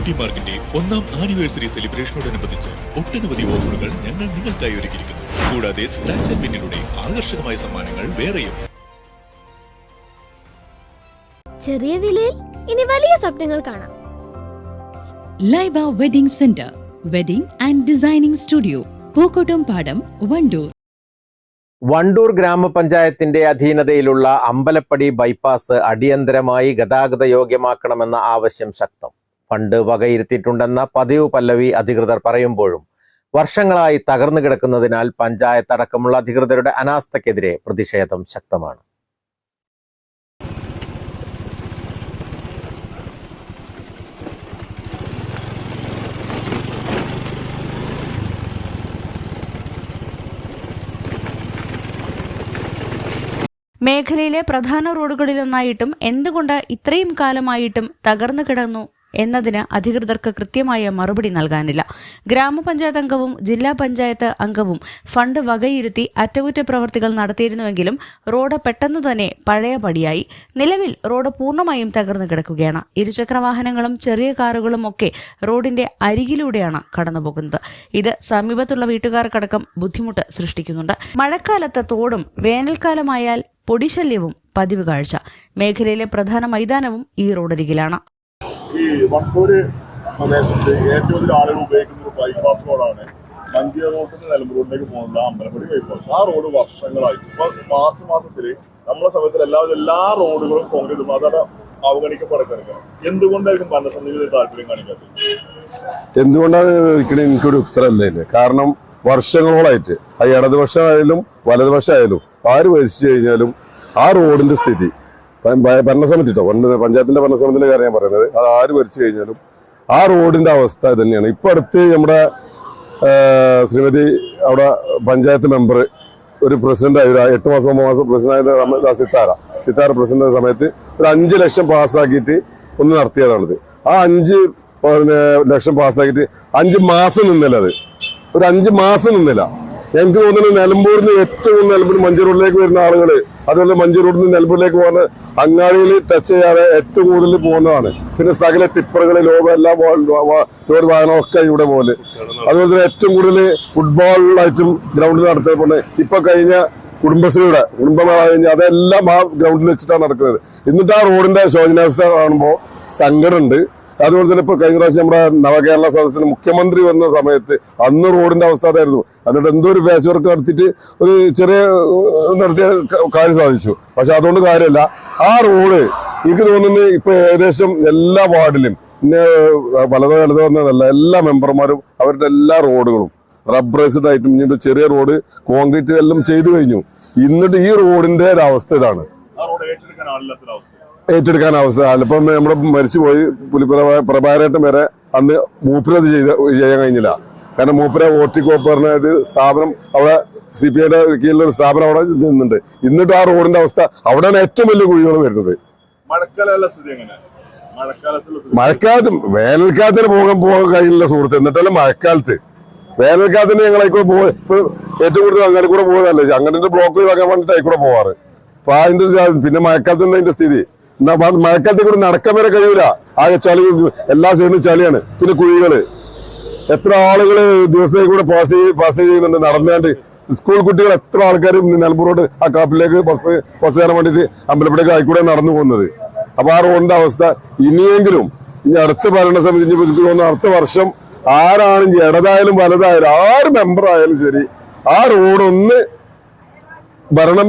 Beauty മാർക്കിന്റെ ഒന്നാം anniversary സെലിബ്രേഷനോടനുബന്ധിച്ച് ഒട്ടനവധി ഓഫറുകൾ ഞങ്ങൾ നിങ്ങൾക്കായി ഒരുക്കിയിരിക്കുന്നു. കൂടാതെ സ്ക്രാച്ച് ആൻഡ് വിന്നിലൂടെ ആകർഷകമായ സമ്മാനങ്ങൾ വേറെയും. ചെറിയ വിലയിൽ ഇനി വലിയ സ്വപ്നങ്ങൾ കാണാം. Laiba wedding centre wedding and designing studio Pookkottumpadam Wandoor Wandoor ഗ്രാമപഞ്ചായത്തിന്റെ അധീനതയിലുള്ള അമ്പലപ്പടി ബൈപ്പാസ് അടിയന്തരമായി ഗതാഗത യോഗ്യമാക്കണമെന്ന ആവശ്യം ശക്തം. ഫണ്ട് വകയിരുത്തിയിട്ടുണ്ടെന്ന പതിവ് പല്ലവി അധികൃതർ പറയുമ്പോഴും വർഷങ്ങളായി തകർന്നു കിടക്കുന്നതിനാൽ പഞ്ചായത്ത് അടക്കമുള്ള അധികൃതരുടെ അനാസ്ഥക്കെതിരെ പ്രതിഷേധം ശക്തമാണ്. മേഖലയിലെ പ്രധാന റോഡുകളിലൊന്നായിട്ടും എന്തുകൊണ്ട് ഇത്രയും കാലമായിട്ടും തകർന്നു കിടന്നു? എന്നതിന് അധികൃതർക്ക് കൃത്യമായ മറുപടി നൽകാനില്ല. ഗ്രാമപഞ്ചായത്ത് അംഗവും ജില്ലാ പഞ്ചായത്ത് അംഗവും ഫണ്ട് വകയിരുത്തി അറ്റകുറ്റപ്രവർത്തികൾ നടത്തിയിരുന്നുവെങ്കിലും റോഡ് പെട്ടെന്നു തന്നെ പഴയ പടിയായി നിലവിൽ റോഡ് പൂർണമായും തകർന്നു കിടക്കുകയാണ്. ഇരുചക്ര വാഹനങ്ങളും ചെറിയ കാറുകളും ഒക്കെ റോഡിന്റെ അരികിലൂടെയാണ് കടന്നുപോകുന്നത്. ഇത് സമീപത്തുള്ള വീട്ടുകാർക്കടക്കം ബുദ്ധിമുട്ട് സൃഷ്ടിക്കുന്നുണ്ട്. മഴക്കാലത്ത് തോടും വേനൽക്കാലമായാൽ പൊടിശല്യവും പതിവ് കാഴ്ച. മേഖലയിലെ പ്രധാന മൈതാനവും ഈ റോഡരികിലാണ്. ഈ വണ്ടൂര് പ്രദേശത്ത് ഏറ്റവും കൂടുതൽ ആളുകൾ ഉപയോഗിക്കുന്ന ഒരു ബൈപ്പാസ് റോഡാണ് മഞ്ചിയ റോഡിൽ നിന്ന് നിലമ്പൂരിലേക്ക് പോകുന്ന അമ്പലപ്പടി ബൈപ്പാസ് ആ റോഡ് വർഷങ്ങളായി. ഇപ്പൊ മാർച്ച് മാസത്തിൽ നമ്മളെ സമയത്തിൽ എല്ലാ എല്ലാ റോഡുകളും താല്പര്യം കാണിക്കാത്തത്? എന്തുകൊണ്ടാണ് ഒരിക്കലും എനിക്കൊരു ഉത്തരമല്ല കാരണം വർഷങ്ങളോളായിട്ട് ഇടതുപക്ഷമായാലും വലതുപക്ഷമായാലും ആര് ഭരിച്ചു കഴിഞ്ഞാലും ആ റോഡിന്റെ സ്ഥിതി ഭരണസമിതി കേട്ടോ പഞ്ചായത്തിന്റെ ഭരണസമിതിന്റെ കാര്യം ഞാൻ പറയുന്നത്. അത് ആര് ഭരിച്ചു കഴിഞ്ഞാലും ആ റോഡിന്റെ അവസ്ഥ തന്നെയാണ്. ഇപ്പൊ അടുത്ത് നമ്മുടെ ശ്രീമതി അവിടെ പഞ്ചായത്ത് മെമ്പർ ഒരു പ്രസിഡന്റ് ആയി എട്ട് മാസം ഒമ്പത് മാസം പ്രസിഡന്റ് ആയ സിത്താര. സിത്താര പ്രസിഡന്റ് സമയത്ത് ഒരു അഞ്ച് ലക്ഷം പാസ്സാക്കിയിട്ട് ഒന്ന് നടത്തിയതാണിത്. ആ അഞ്ച് ലക്ഷം പാസ്സാക്കിയിട്ട് അഞ്ച് മാസം നിന്നില്ല അത്. ഒരു അഞ്ച് മാസം നിന്നില്ല. എനിക്ക് തോന്നുന്നത് നിലമ്പൂരിൽ നിന്ന് ഏറ്റവും നിലമ്പൂർ മഞ്ചി റോഡിലേക്ക് വരുന്ന ആളുകൾ അതുപോലെ മഞ്ചി റോഡിൽ നിന്ന് നിലമ്പൂരിലേക്ക് പോകുന്ന അങ്ങാടിയിൽ ടച്ച് ചെയ്യാതെ ഏറ്റവും കൂടുതൽ പോകുന്നതാണ്. പിന്നെ സകല ടിപ്പറുകൾ ലോകം എല്ലാം ലോറി വാഹനമൊക്കെ ഇവിടെ പോലെ. അതുപോലെ തന്നെ ഏറ്റവും കൂടുതൽ ഫുട്ബോളിലായിട്ടും ഗ്രൗണ്ടിൽ നടത്തപ്പെടുന്നത് ഇപ്പൊ കഴിഞ്ഞ കുടുംബശ്രീയുടെ കഴിഞ്ഞ് അതെല്ലാം ആ ഗ്രൗണ്ടിൽ വെച്ചിട്ടാണ് നടക്കുന്നത്. എന്നിട്ട് ആ റോഡിന്റെ ശോചനാവസ്ഥ കാണുമ്പോൾ സങ്കടമുണ്ട് അതുപോലെ തന്നെ ഇപ്പൊ കഴിഞ്ഞ പ്രാവശ്യം നമ്മുടെ നവകേരള സദസ്സിന് മുഖ്യമന്ത്രി വന്ന സമയത്ത് അന്ന് റോഡിന്റെ അവസ്ഥ അതായിരുന്നു. എന്നിട്ട് എന്തോ ഒരു പാച്ച് വർക്ക് നടത്തിയിട്ട് ഒരു ചെറിയ നടത്തിയ കാര്യം സാധിച്ചു. പക്ഷെ അതുകൊണ്ട് കാര്യമല്ല ആ റോഡ് എനിക്ക് തോന്നുന്നത് ഇപ്പൊ ഏകദേശം എല്ലാ വാർഡിലും പിന്നെ വലതോ വലത് എന്നതല്ല എല്ലാ മെമ്പർമാരും അവരുടെ എല്ലാ റോഡുകളും റബ്ബറൈസ്ഡ് ആയിട്ടും ഇനി ചെറിയ റോഡ് കോൺക്രീറ്റ് എല്ലാം ചെയ്തു കഴിഞ്ഞു. എന്നിട്ട് ഈ റോഡിന്റെ ഒരു അവസ്ഥ ഇതാണ് ഏറ്റെടുക്കാൻ അവസ്ഥ. അല്ലപ്പം നമ്മുടെ മരിച്ചുപോയി പുലിപ്പുര പ്രഭാരേട്ടൻ വരെ അന്ന് മൂപ്പരത് ചെയ്ത് ചെയ്യാൻ കഴിഞ്ഞില്ല. കാരണം മൂപ്പര ഓർട്ടിക്കോപ്പ് പറഞ്ഞ ഒരു സ്ഥാപനം അവിടെ സി പി ഐയുടെ കീഴിലൊരു സ്ഥാപനം അവിടെ നിന്നുണ്ട് എന്നിട്ട് ആ റോഡിന്റെ അവസ്ഥ അവിടെയാണ് ഏറ്റവും വലിയ കുഴികൾ വരുന്നത്. മഴക്കാലത്ത് വേനൽക്കാലത്തിന് പോകാൻ പോകാൻ കഴിയില്ല സുഹൃത്ത്. എന്നിട്ടല്ല മഴക്കാലത്ത്? വേനൽക്കാലത്തിന് ഞങ്ങൾ അതിക്കൂടെ പോവാ. ഏറ്റവും കൂടുതൽ അങ്ങനെ കൂടെ പോകുന്നതല്ലേ അങ്ങനെ ബ്ലോക്ക് ഒഴിവാക്കാൻ വേണ്ടിട്ട് ആയിക്കൂടെ പോവാറ്. അപ്പൊ അതിന്റെ പിന്നെ മഴക്കാലത്ത് എന്താ അതിന്റെ സ്ഥിതി? മഴക്കാലത്ത് കൂടി നടക്കാൻ വരെ കഴിയൂല. ആകെ ചളി എല്ലാ സൈഡിലും ചളിയാണ്. പിന്നെ കുഴികൾ. എത്ര ആളുകൾ ദിവസം കൂടെ പാസ് ചെയ്ത് പാസ് ചെയ്യുന്നുണ്ട് നടന്നാണ്ട്. സ്കൂൾ കുട്ടികൾ എത്ര ആൾക്കാരും നിലമ്പൂർ ആ കാപ്പിലേക്ക് ബസ് ബസ് കയറാൻ വേണ്ടിട്ട് അമ്പലപ്പുഴക്ക് ആയിക്കൂടെ നടന്നു പോകുന്നത്. അപ്പൊ ആ റോഡിന്റെ അവസ്ഥ ഇനിയെങ്കിലും ഇനി അടുത്ത ഭരണസമിതി ഇനി പോകുന്ന അടുത്ത വർഷം ആരാണ് ഇനി ഇടതായാലും വലതായാലും ആറ് മെമ്പർ ആയാലും ശരി ആ റോഡൊന്ന് ഭരണം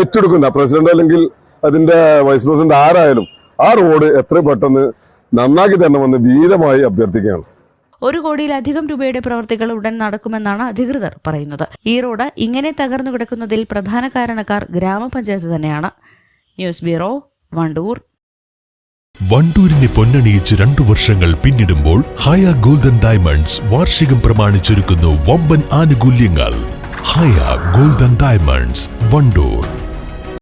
ഏറ്റെടുക്കുന്ന പ്രസിഡന്റ് അല്ലെങ്കിൽ അതിന്റെ വൈസ് പ്രസിഡന്റ് ആരായാലും ആ റോഡ് എത്ര പെട്ടെന്ന് നന്നാക്കി തരണമെന്ന് വീതമായി അഭ്യർത്ഥിക്കുകയാണ്. ഒരു കോടിയിലധികം രൂപയുടെ പ്രവർത്തികൾ ഉടൻ നടക്കുമെന്നാണ് അധികൃതർ പറയുന്നത്. ഈ റോഡ് ഇങ്ങനെ തകർന്നു കിടക്കുന്നതിൽ പ്രധാന കാരണക്കാർ ഗ്രാമപഞ്ചായത്ത് തന്നെയാണ്. News bureau Wandoor. വണ്ടൂരിനെ പൊന്നണിയിച്ച് രണ്ടു വർഷങ്ങൾ പിന്നിടുമ്പോൾ ഹയ ഗോൾഡൻ ഡയമണ്ട്സ് വാർഷികം പ്രമാണിച്ചൊരുക്കുന്നു വമ്പൻ ആനുകൂല്യങ്ങൾ. Haya golden diamonds Wandoor.